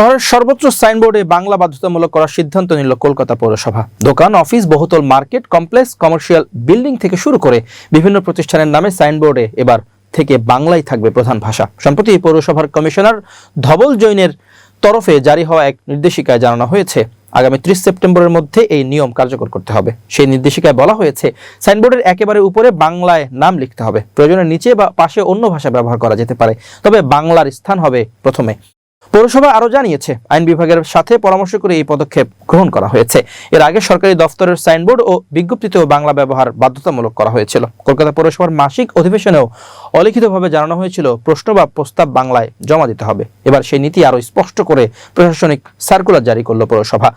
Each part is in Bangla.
শহরের সর্বোচ্চ সাইনবোর্ডে বাংলা বাধ্যতামূলক করার সিদ্ধান্ত নিল কলকাতা পৌরসভা। দোকান, অফিস, বহুতল মার্কেট, কমপ্লেক্স, কমার্শিয়াল বিল্ডিং থেকে শুরু করে বিভিন্ন প্রতিষ্ঠানের নামে সাইনবোর্ডে এবার থেকে বাংলাই থাকবে প্রধান ভাষা। সম্প্রতি পৌরসভার কমিশনার ধবল জৈনের তরফে জারি হওয়া এক নির্দেশিকায় জানানো হয়েছে, আগামী ত্রিশ সেপ্টেম্বরের মধ্যে এই নিয়ম কার্যকর করতে হবে। সেই নির্দেশিকায় বলা হয়েছে, সাইনবোর্ডের একেবারে উপরে বাংলায় নাম লিখতে হবে। প্রয়োজনের নিচে বা পাশে অন্য ভাষা ব্যবহার করা যেতে পারে, তবে বাংলার স্থান হবে প্রথমে। পৌরসভা আরও জানিয়েছে, আইন বিভাগের সাথে পরামর্শ করে এই পদক্ষেপ গ্রহণ করা হয়েছে। এর আগে সরকারি দফতরের সাইনবোর্ড ও বিজ্ঞপ্তিতেও বাংলা ব্যবহার বাধ্যতামূলক করা হয়েছিল। কলকাতা পৌরসভার মাসিক অধিবেশনেও অলিখিতভাবে জানানো হয়েছিল, প্রশ্ন বা প্রস্তাব বাংলায় জমা দিতে হবে। এবার সেই নীতি আরও স্পষ্ট করে প্রশাসনিক সার্কুলার জারি করল পৌরসভা।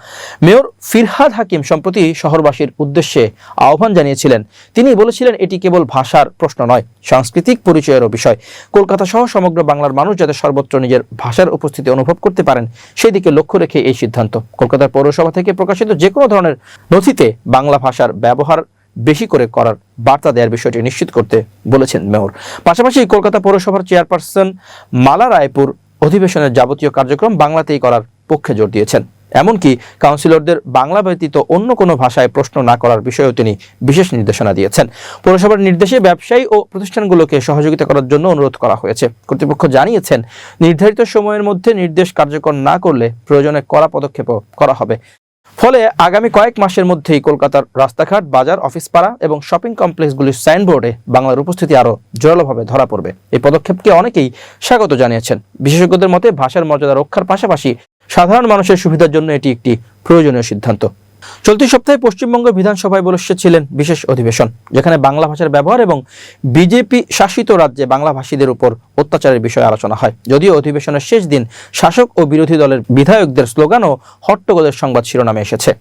মেয়র ফিরহাদ হাকিম সম্প্রতি শহরবাসীর উদ্দেশ্যে আহ্বান জানিয়েছিলেন। তিনি বলেছিলেন, এটি কেবল ভাষার প্রশ্ন নয়, সাংস্কৃতিক পরিচয়েরও বিষয়। কলকাতা সহ সমগ্র বাংলার মানুষ যাতে সর্বত্র নিজের ভাষার উপস্থিতি অনুভব করতে পারেন সেই দিকে লক্ষ্য রেখে এই সিদ্ধান্ত। কলকাতার পৌরসভা থেকে প্রকাশিত যে কোনো ধরনের নথিতে বাংলা ভাষার ব্যবহার বেশি করে করার বার্তা দেওয়ার বিষয়টি নিশ্চিত করতে বলেছেন মেয়র। পাশাপাশি কলকাতা পৌরসভার চেয়ারপারসন মালা রায়পুর অধিবেশনের যাবতীয় কার্যক্রম বাংলাতেই করার পক্ষে জোর দিয়েছেন। এমনকি কাউন্সিলরদের বাংলা ব্যতীত অন্য কোনো ভাষায় প্রশ্ন না করার বিষয়েও তিনি বিশেষ নির্দেশনা দিয়েছেন। পৌরসভার নির্দেশে ব্যবসায়ী ও প্রতিষ্ঠানগুলোকে সহযোগিতা করার জন্য অনুরোধ করা হয়েছে। কর্তৃপক্ষ জানিয়েছেন, নির্ধারিত সময়ের মধ্যে নির্দেশ কার্যকর না করলে প্রয়োজনে কড়া পদক্ষেপও করা হবে। ফলে আগামী কয়েক মাসের মধ্যেই কলকাতার রাস্তাঘাট, বাজার অফিস পাড়া এবং শপিং কমপ্লেক্সগুলির সাইনবোর্ডে বাংলার উপস্থিতি আরও জোরালোভাবে ধরা পড়বে। এই পদক্ষেপকে অনেকেই স্বাগত জানিয়েছেন। বিশেষজ্ঞদের মতে, ভাষার মর্যাদা রক্ষার পাশাপাশি সাধারণ মানুষের সুবিধার জন্য এটি একটি প্রয়োজনীয় সিদ্ধান্ত। চলতি সপ্তাহে পশ্চিমবঙ্গ বিধানসভায় বসেছিলেন বিশেষ অধিবেশন, যেখানে বাংলা ভাষার ব্যবহার এবং বিজেপি শাসিত রাজ্যে বাংলাভাষীদের উপর অত্যাচারের বিষয়ে আলোচনা হয়। যদিও অধিবেশনের শেষ দিন শাসক ও বিরোধী দলের বিধায়কদের স্লোগান ও হট্টগোলের সংবাদ শিরোনামে এসেছে।